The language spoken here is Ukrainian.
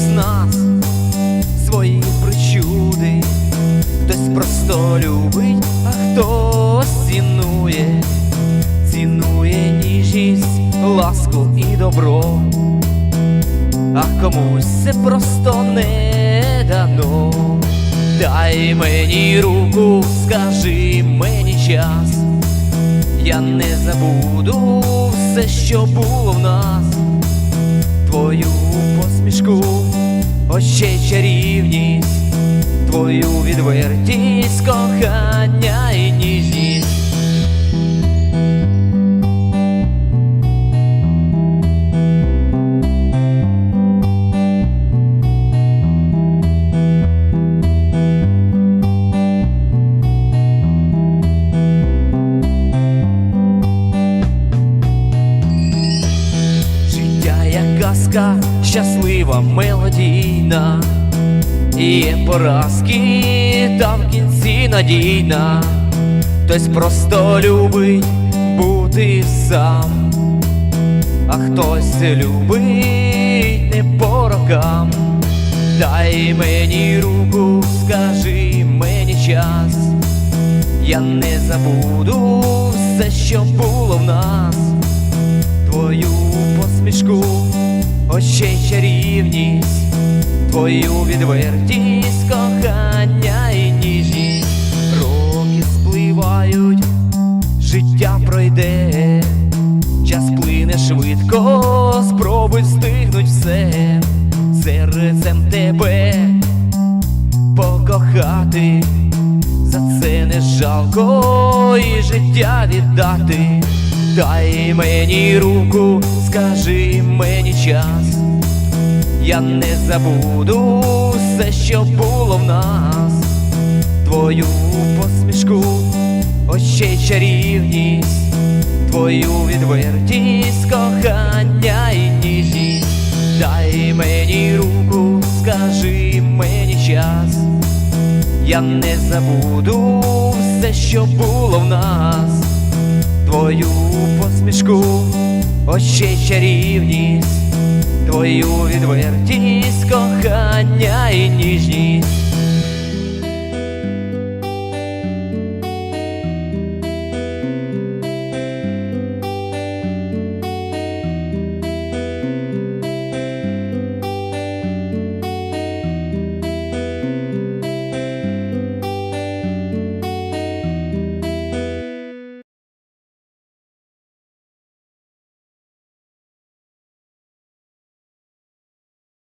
із нас свої причуди, хтось просто любить, а хтось цінує, цінує ніжність, ласку і добро, а комусь це просто не дано. Дай мені руку, скажи мені час, я не забуду все, що було в нас, твою посмішку, очей чарівність, твою відвертість, кохання казка, щаслива, мелодійна, є поразки, та в кінці надійна. Хтось просто любить бути сам, а хтось любить не по рокам. Дай мені руку, скажи мені час, я не забуду все, що було в нас твою посмішку, очей чарівність, твою відвертість, кохання і ніжність. Роки спливають, життя пройде, час плине швидко, спробуй встигнуть все, серцем тебе покохати. За це не жалко і життя віддати. Дай мені руку, скажи мені час, я не забуду все, що було в нас, твою посмішку, очей чарівність, твою відвертість, кохання і ніжність. Дай мені руку, скажи мені час. Я не забуду все, що було в нас, твою посмішку, очей чарівність, твою відвертість, кохання і ніжність.